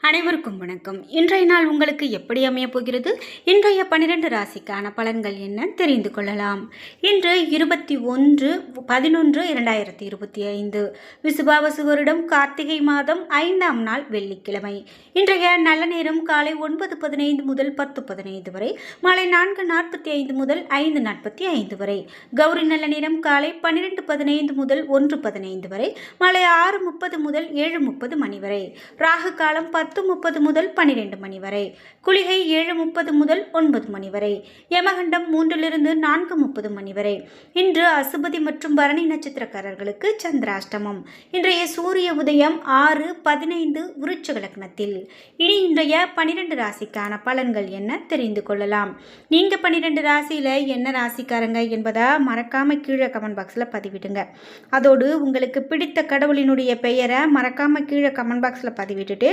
அனைவருக்கும் வணக்கம். இன்றைய நாள் உங்களுக்கு எப்படி அமையப் போகிறது? இன்றைய பன்னிரெண்டு ராசிக்கான பலன்கள் என்ன? தெரிந்து கொள்ளலாம். இன்று இருபத்தி ஒன்று பதினொன்று இரண்டாயிரத்தி இருபத்தி ஐந்து. விசுபாவசு வருடம் கார்த்திகை மாதம் ஐந்தாம் நாள் வெள்ளிக்கிழமை. இன்றைய நல்ல நேரம் காலை ஒன்பது பதினைந்து முதல் பத்து பதினைந்து வரை மாலை நான்கு நாற்பத்தி ஐந்து முதல் ஐந்து நாற்பத்தி ஐந்து வரை. கௌரி நல்ல நேரம் காலை பன்னிரெண்டு பதினைந்து முதல் ஒன்று பதினைந்து வரை மாலை ஆறு முப்பது முதல் ஏழு முப்பது மணி வரை. ராகு காலம் பத்து பத்து முப்பது முதல் பன்னிரெண்டு மணி வரை குளிகை ஏழு முப்பது முதல் ஒன்பது மணி வரை யமகண்டம் மூன்றிலிருந்து நான்கு முப்பது மணி வரை. இன்று அசுபதி மற்றும் பரணி நட்சத்திரக்காரர்களுக்கு சந்திராஷ்டமம். இன்றைய சூரிய உதயம் ஆறு பதினைந்து விருச்சக லக்னத்தில் இனி இன்றைய பன்னிரெண்டு ராசிக்கான பலன்கள் என்ன தெரிந்து கொள்ளலாம். நீங்கள் பன்னிரெண்டு ராசியில் என்ன ராசிக்காரங்க என்பதை மறக்காமல் கீழே கமெண்ட் பாக்ஸில் பதிவிடுங்க. அதோடு உங்களுக்கு பிடித்த கடவுளினுடைய பெயரை மறக்காமல் கீழே கமெண்ட் பாக்ஸில் பதிவிட்டுட்டு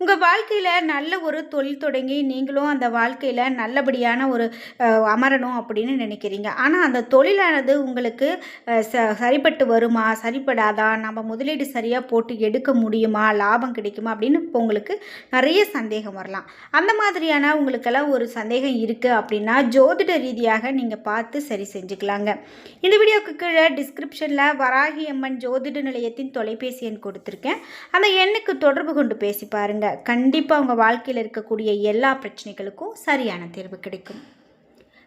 உங்கள் வாழ்க்கையில் நல்ல ஒரு தொழில் தொடங்கி நீங்களும் அந்த வாழ்க்கையில் நல்லபடியான ஒரு அமரணும் அப்படின்னு நினைக்கிறீங்க. ஆனால் அந்த தொழிலானது உங்களுக்கு ச சரிப்பட்டு வருமா? சரிப்படாதா? நம்ம முதலீடு சரியாக போட்டு எடுக்க முடியுமா? லாபம் கிடைக்குமா? அப்படின்னு இப்போ உங்களுக்கு நிறைய சந்தேகம் வரலாம். அந்த மாதிரியான உங்களுக்கெல்லாம் ஒரு சந்தேகம் இருக்குது அப்படின்னா ஜோதிட ரீதியாக நீங்கள் பார்த்து சரி செஞ்சுக்கலாங்க. இந்த வீடியோக்கு கீழே டிஸ்கிரிப்ஷனில் வராகி அம்மன் ஜோதிட நிலையத்தின் தொலைபேசி எண் கொடுத்துருக்கேன். அந்த எண்ணுக்கு தொடர்பு கொண்டு பேசி பாருங்கள் கண்டிப்பாக உங்கள் வாழ்க்கையில் இருக்கக்கூடிய எல்லா பிரச்சனைகளுக்கும் சரியான தீர்வு கிடைக்கும்.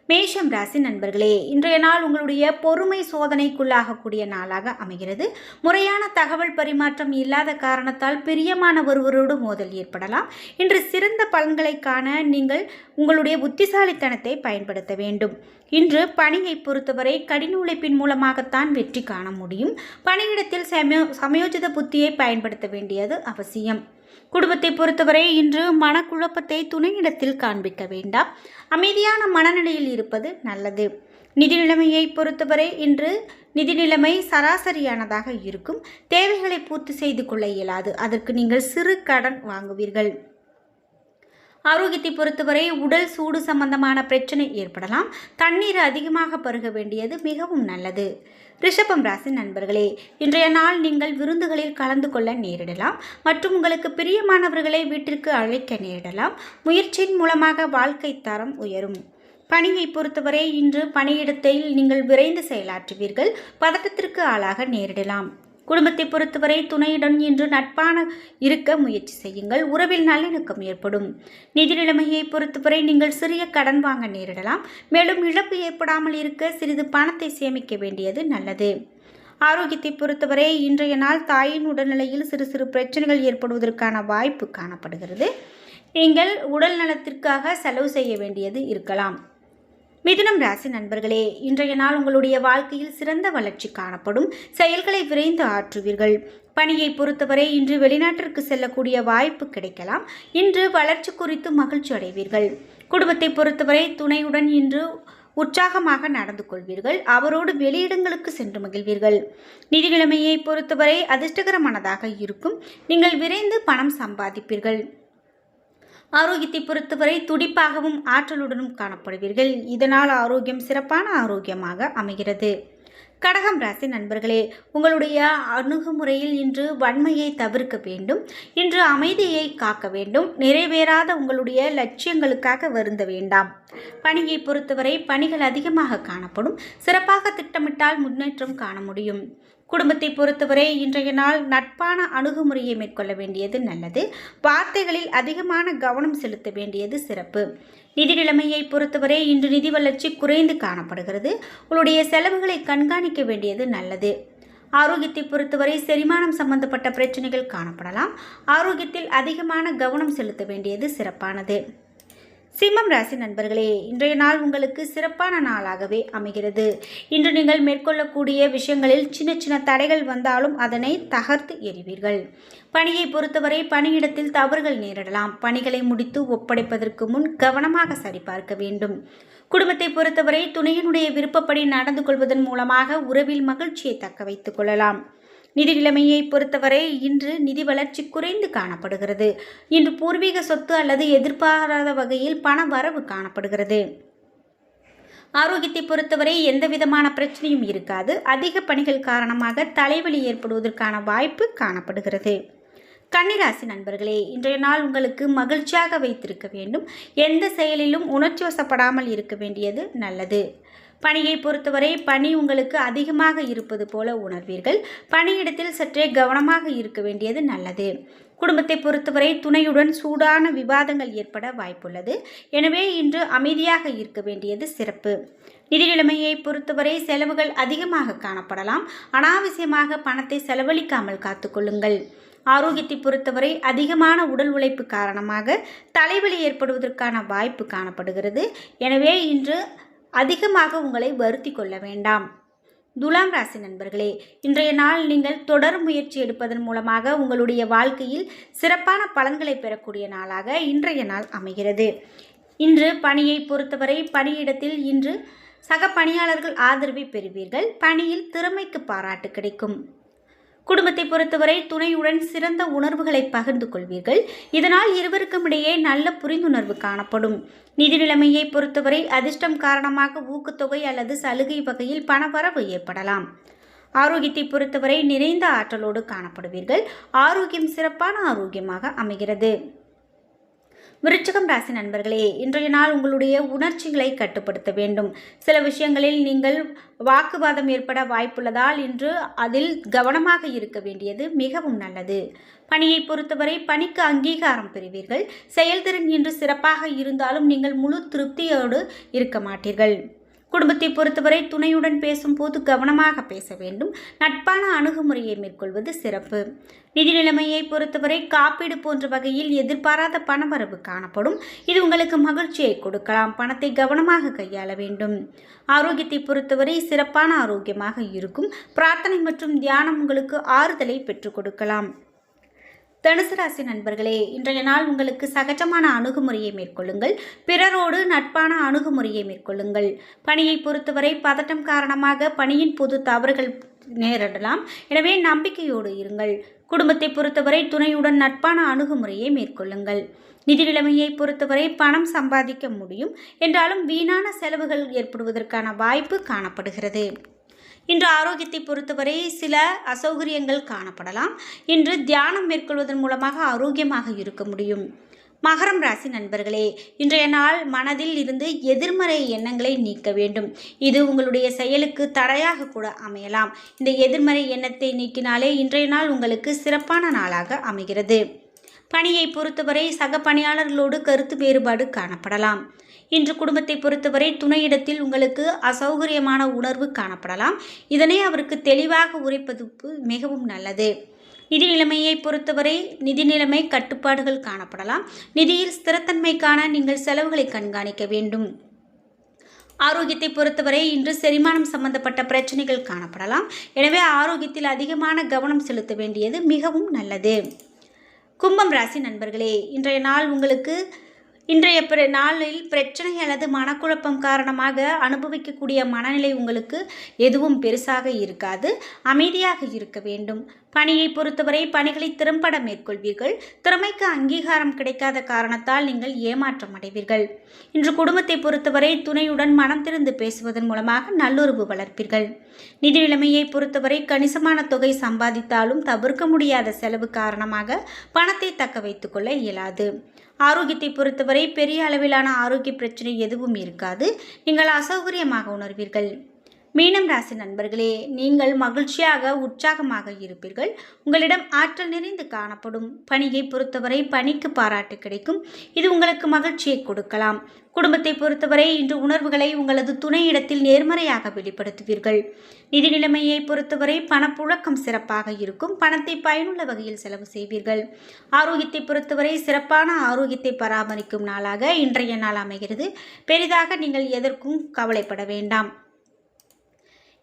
மேஷம் ராசி நண்பர்களே இன்றைய நாள் உங்களுடைய பொறுமை சோதனைக்குள்ளாகக்கூடிய நாளாக அமைகிறது. முறையான தகவல் பரிமாற்றம் இல்லாத காரணத்தால் பிரியமான ஒருவரோடு மோதல் ஏற்படலாம். இன்று சிறந்த பலன்களை காண நீங்கள் உங்களுடைய புத்திசாலித்தனத்தை பயன்படுத்த வேண்டும். இன்று பணியை பொறுத்தவரை கடின உழைப்பின் மூலமாகத்தான் வெற்றி காண முடியும். பணியிடத்தில் சமயோ சமயோஜித புத்தியை பயன்படுத்த வேண்டியது அவசியம். குடும்பத்தை பொறுத்தவரை இன்று மனக்குழப்பத்தை துணையிடத்தில் காண்பிக்க வேண்டாம். அமைதியான மனநிலையில் இருப்பது நல்லது. நிதி நிலைமையை பொறுத்தவரை இன்று நிதி நிலைமை சராசரியானதாக இருக்கும். தேவைகளை பூர்த்தி செய்து கொள்ள இயலாது. அதற்கு நீங்கள் சிறு கடன் வாங்குவீர்கள். ஆரோக்கியத்தை பொறுத்தவரை உடல் சூடு சம்பந்தமான பிரச்சனை ஏற்படலாம். தண்ணீர் அதிகமாக பருக வேண்டியது மிகவும் நல்லது. ரிஷபம் ராசி நண்பர்களே இன்றைய நாள் நீங்கள் விருந்துகளில் கலந்து கொள்ள நேரிடலாம். மற்றும் உங்களுக்கு பிரியமானவர்களை வீட்டிற்கு அழைக்க நேரிடலாம். முயற்சியின் மூலமாக வாழ்க்கை தரம் உயரும். பணியை பொறுத்தவரை இன்று பணியிடத்தில் நீங்கள் விரைந்து செயலாற்றுவீர்கள். பதட்டத்திற்கு ஆளாக நேரிடலாம். குடும்பத்தை பொறுத்தவரை துணையுடன் இன்று நட்பான இருக்க முயற்சி செய்யுங்கள். உறவில் நல்லிணக்கம் ஏற்படும். நிதி நிலைமையை பொறுத்தவரை நீங்கள் சிறிய கடன் வாங்க நேரிடலாம். மேலும் இழப்பு ஏற்படாமல் இருக்க சிறிது பணத்தை சேமிக்க வேண்டியது நல்லது. ஆரோக்கியத்தை பொறுத்தவரை இன்றைய நாள் தாயின் உடல்நிலையில் சிறு சிறு பிரச்சனைகள் ஏற்படுவதற்கான வாய்ப்பு காணப்படுகிறது. நீங்கள் உடல் நலத்திற்காக செலவு செய்ய வேண்டியது இருக்கலாம். மிதுனம் ராசி நண்பர்களே இன்றைய நாள் உங்களுடைய வாழ்க்கையில் சிறந்த வளர்ச்சி காணப்படும். செயல்களை விரைந்து ஆற்றுவீர்கள். பணியை பொறுத்தவரை இன்று வெளிநாட்டிற்கு செல்லக்கூடிய வாய்ப்பு கிடைக்கலாம். இன்று வளர்ச்சி குறித்து மகிழ்ச்சி அடைவீர்கள். குடும்பத்தை பொறுத்தவரை துணையுடன் இன்று உற்சாகமாக நடந்து கொள்வீர்கள். அவரோடு வெளியிடங்களுக்கு சென்று மகிழ்வீர்கள். நிதி நிலைமையை பொறுத்தவரை அதிர்ஷ்டகரமானதாக இருக்கும். நீங்கள் விரைந்து பணம் சம்பாதிப்பீர்கள். ஆரோக்கியத்தை பொறுத்தவரை துடிப்பாகவும் ஆற்றலுடனும் காணப்படுவீர்கள். இதனால் ஆரோக்கியம் சிறப்பான ஆரோக்கியமாக அமைகிறது. கடகம் ராசி நண்பர்களே உங்களுடைய அணுகுமுறையில் இன்று வன்மையை தவிர்க்க வேண்டும். இன்று அமைதியை காக்க வேண்டும். நிறைவேறாத உங்களுடைய லட்சியங்களுக்காக வருந்த வேண்டாம். பணியை பொறுத்தவரை பணிகள் அதிகமாக காணப்படும். சிறப்பாக திட்டமிட்டால் முன்னேற்றம் காண முடியும். குடும்பத்தை பொறுத்தவரை இன்றைய நாள் நட்பான அணுகுமுறையை மேற்கொள்ள வேண்டியது நல்லது. வார்த்தைகளில் அதிகமான கவனம் செலுத்த வேண்டியது சிறப்பு. நிதி நிலைமையை பொறுத்தவரை இன்று நிதி வளர்ச்சி குறைந்து காணப்படுகிறது. உங்களுடைய செலவுகளை கண்காணிக்க வேண்டியது நல்லது. ஆரோக்கியத்தை பொறுத்தவரை செரிமானம் சம்பந்தப்பட்ட பிரச்சனைகள் காணப்படலாம். ஆரோக்கியத்தில் அதிகமான கவனம் செலுத்த வேண்டியது சிறப்பானது. சிம்மம் ராசி நண்பர்களே இன்றைய நாள் உங்களுக்கு சிறப்பான நாளாகவே அமைகிறது. இன்று நீங்கள் மேற்கொள்ளக்கூடிய விஷயங்களில் சின்ன சின்ன தடைகள் வந்தாலும் அதனை தகர்த்து எறிவீர்கள். பணியை பொறுத்தவரை பணியிடத்தில் தவறுகள் நேரிடலாம். பணிகளை முடித்து ஒப்படைப்பதற்கு முன் கவனமாக சரிபார்க்க வேண்டும். குடும்பத்தை பொறுத்தவரை துணையினுடைய விருப்பப்படி நடந்து கொள்வதன் மூலமாக உறவில் மகிழ்ச்சியை தக்க வைத்துக் கொள்ளலாம். நிதி நிலைமையை பொறுத்தவரை இன்று நிதி வளர்ச்சி குறைந்து காணப்படுகிறது. இன்று பூர்வீக சொத்து அல்லது எதிர்பாராத வகையில் பண வரவு காணப்படுகிறது. ஆரோக்கியத்தை பொறுத்தவரை எந்த விதமான பிரச்சனையும் இருக்காது. அதிக பணிகள் காரணமாக தலைவலி ஏற்படுவதற்கான வாய்ப்பு காணப்படுகிறது. கன்னிராசி நண்பர்களே இன்றைய நாள் உங்களுக்கு மகிழ்ச்சியாக வைத்திருக்க வேண்டும். எந்த செயலிலும் உணர்ச்சி வசப்படாமல் இருக்க வேண்டியது நல்லது. பணியை பொறுத்தவரை பணி உங்களுக்கு அதிகமாக இருப்பது போல உணர்வீர்கள். பணியிடத்தில் சற்றே கவனமாக இருக்க வேண்டியது நல்லது. குடும்பத்தை பொறுத்தவரை துணையுடன் சூடான விவாதங்கள் ஏற்பட வாய்ப்புள்ளது. எனவே இன்று அமைதியாக இருக்க வேண்டியது சிறப்பு. நிதி நிலைமையை பொறுத்தவரை செலவுகள் அதிகமாக காணப்படலாம். அனாவசியமாக பணத்தை செலவழிக்காமல் காத்துக்கொள்ளுங்கள் ஆரோக்கியத்தை பொறுத்தவரை அதிகமான உடல் உழைப்பு காரணமாக தலைவலி ஏற்படுவதற்கான வாய்ப்பு காணப்படுகிறது. எனவே இன்று அதிகமாக உங்களை வருத்தி கொள்ள வேண்டாம். துலாம் ராசி நண்பர்களே இன்றைய நாள் நீங்கள் தொடர் முயற்சி எடுப்பதன் மூலமாக உங்களுடைய வாழ்க்கையில் சிறப்பான பலன்களை பெறக்கூடிய நாளாக இன்றைய நாள் அமைகிறது. இன்று பணியை பொறுத்தவரை பணியிடத்தில் இன்று சக பணியாளர்கள் ஆதரவை பெறுவீர்கள். பணியில் திறமைக்கு பாராட்டு கிடைக்கும். குடும்பத்தை பொறுத்தவரை துணையுடன் சிறந்த உணர்வுகளை பகிர்ந்து கொள்வீர்கள். இதனால் இருவருக்கும் இடையே நல்ல புரிந்துணர்வு காணப்படும். நிதி நிலைமையை பொறுத்தவரை அதிர்ஷ்டம் காரணமாக ஊக்கத்தொகை அல்லது சலுகை வகையில் பணவரவு ஏற்படலாம். ஆரோக்கியத்தை பொறுத்தவரை நிறைந்த ஆற்றலோடு காணப்படுவீர்கள். ஆரோக்கியம் சிறப்பான ஆரோக்கியமாக அமைகிறது. விருச்சகம் ராசி நண்பர்களே இன்றைய நாள் உங்களுடைய உணர்ச்சிகளை கட்டுப்படுத்த வேண்டும். சில விஷயங்களில் நீங்கள் வாக்குவாதம் ஏற்பட வாய்ப்புள்ளதால் இன்று அதில் கவனமாக இருக்க வேண்டியது மிகவும் நல்லது. பணியை பொறுத்தவரை பணிக்கு அங்கீகாரம் பெறுவீர்கள். செயல்திறன் இன்று சிறப்பாக இருந்தாலும் நீங்கள் முழு திருப்தியோடு இருக்க மாட்டீர்கள். குடும்பத்தை பொறுத்தவரை துணையுடன் பேசும்போது கவனமாக பேச வேண்டும். நட்பான அணுகுமுறையை மேற்கொள்வது சிறப்பு. நிதி நிலைமையை பொறுத்தவரை காப்பீடு போன்ற வகையில் எதிர்பாராத பணவரவு காணப்படும். இது உங்களுக்கு மகிழ்ச்சியை கொடுக்கலாம். பணத்தை கவனமாக கையாள வேண்டும். ஆரோக்கியத்தை பொறுத்தவரை சிறப்பான ஆரோக்கியமாக இருக்கும். பிரார்த்தனை மற்றும் தியானம் உங்களுக்கு ஆறுதலை பெற்றுக் கொடுக்கலாம். தனுசு ராசி நண்பர்களே இன்றைய நாள் உங்களுக்கு சகஜமான அணுகுமுறையை மேற்கொள்ளுங்கள். பிறரோடு நட்பான அணுகுமுறையை மேற்கொள்ளுங்கள். பணியை பொறுத்தவரை பதட்டம் காரணமாக பணியின் புது தவறுகள் நேரிடலாம். எனவே நம்பிக்கையோடு இருங்கள். குடும்பத்தை பொறுத்தவரை துணையுடன் நட்பான அணுகுமுறையை மேற்கொள்ளுங்கள். நிதி நிலைமையை பொறுத்தவரை பணம் சம்பாதிக்க முடியும். என்றாலும் வீணான செலவுகள் ஏற்படுவதற்கான வாய்ப்பு காணப்படுகிறது. இன்று ஆரோக்கியத்தை பொறுத்தவரை சில அசௌகரியங்கள் காணப்படலாம். இன்று தியானம் மேற்கொள்வதன் மூலமாக ஆரோக்கியமாக இருக்க முடியும். மகரம் ராசி நண்பர்களே இன்றைய நாள் மனதில் இருந்து எதிர்மறை எண்ணங்களை நீக்க வேண்டும். இது உங்களுடைய செயலுக்கு தடையாக கூட அமையலாம். இந்த எதிர்மறை எண்ணத்தை நீக்கினாலே இன்றைய நாள் உங்களுக்கு சிறப்பான நாளாக அமைகிறது. பணியை பொறுத்தவரை சக பணியாளர்களோடு கருத்து வேறுபாடு காணப்படலாம். இன்று குடும்பத்தை பொறுத்தவரை துணையிடத்தில் உங்களுக்கு அசௌகரியமான உணர்வு காணப்படலாம். இதனை அவருக்கு தெளிவாக உரைப்பது மிகவும் நல்லது. நிதி நிலைமையை பொறுத்தவரை நிதி நிலைமை கட்டுப்பாடுகள் காணப்படலாம். நிதியில் ஸ்திரத்தன்மைக்கான நீங்கள் செலவுகளை கண்காணிக்க வேண்டும். ஆரோக்கியத்தை பொறுத்தவரை இன்று செரிமானம் சம்பந்தப்பட்ட பிரச்சனைகள் காணப்படலாம். எனவே ஆரோக்கியத்தில் அதிகமான கவனம் செலுத்த வேண்டியது மிகவும் நல்லது. கும்பம் ராசி நண்பர்களே இன்றைய நாள் உங்களுக்கு இன்றைய பிற நாளில் பிரச்சனை அல்லது மனக்குழப்பம் காரணமாக அனுபவிக்கக்கூடிய மனநிலை உங்களுக்கு எதுவும் பெருசாக இருக்காது அமைதியாக இருக்க வேண்டும். பணியை பொறுத்தவரை பணிகளை திறம்பட மேற்கொள்வீர்கள். திறமைக்கு அங்கீகாரம் கிடைக்காத காரணத்தால் நீங்கள் ஏமாற்றம் அடைவீர்கள். இன்று குடும்பத்தை பொறுத்தவரை துணையுடன் மனம் திறந்து பேசுவதன் மூலமாக நல்லுறவு வளர்ப்பீர்கள். நிதி நிலைமையை பொறுத்தவரை கணிசமான தொகை சம்பாதித்தாலும் தவிர்க்க முடியாத செலவு காரணமாக பணத்தை தக்க வைத்துக்கொள்ள இயலாது. ஆரோக்கியத்தை பொறுத்தவரை பெரிய அளவிலான ஆரோக்கிய பிரச்சனை எதுவும் இருக்காது. நீங்கள் அசௌகரியமாக உணர்வீர்கள். மீனம் ராசி நண்பர்களே நீங்கள் மகிழ்ச்சியாக உற்சாகமாக இருப்பீர்கள். உங்களிடம் ஆற்றல் நிறைந்து காணப்படும். பணியை பொறுத்தவரை பணிக்கு பாராட்டு கிடைக்கும். இது உங்களுக்கு மகிழ்ச்சியை கொடுக்கலாம். குடும்பத்தை பொறுத்தவரை இன்று உணர்வுகளை உங்களது துணையிடத்தில் நேர்மறையாக வெளிப்படுத்துவீர்கள். நிதி நிலைமையை பொறுத்தவரை பணப்புழக்கம் சிறப்பாக இருக்கும். பணத்தை பயனுள்ள வகையில் செலவு செய்வீர்கள். ஆரோக்கியத்தை பொறுத்தவரை சிறப்பான ஆரோக்கியத்தை பராமரிக்கும் நாளாக இன்றைய நாள் அமைகிறது. பெரிதாக நீங்கள் எதற்கும் கவலைப்பட வேண்டாம்.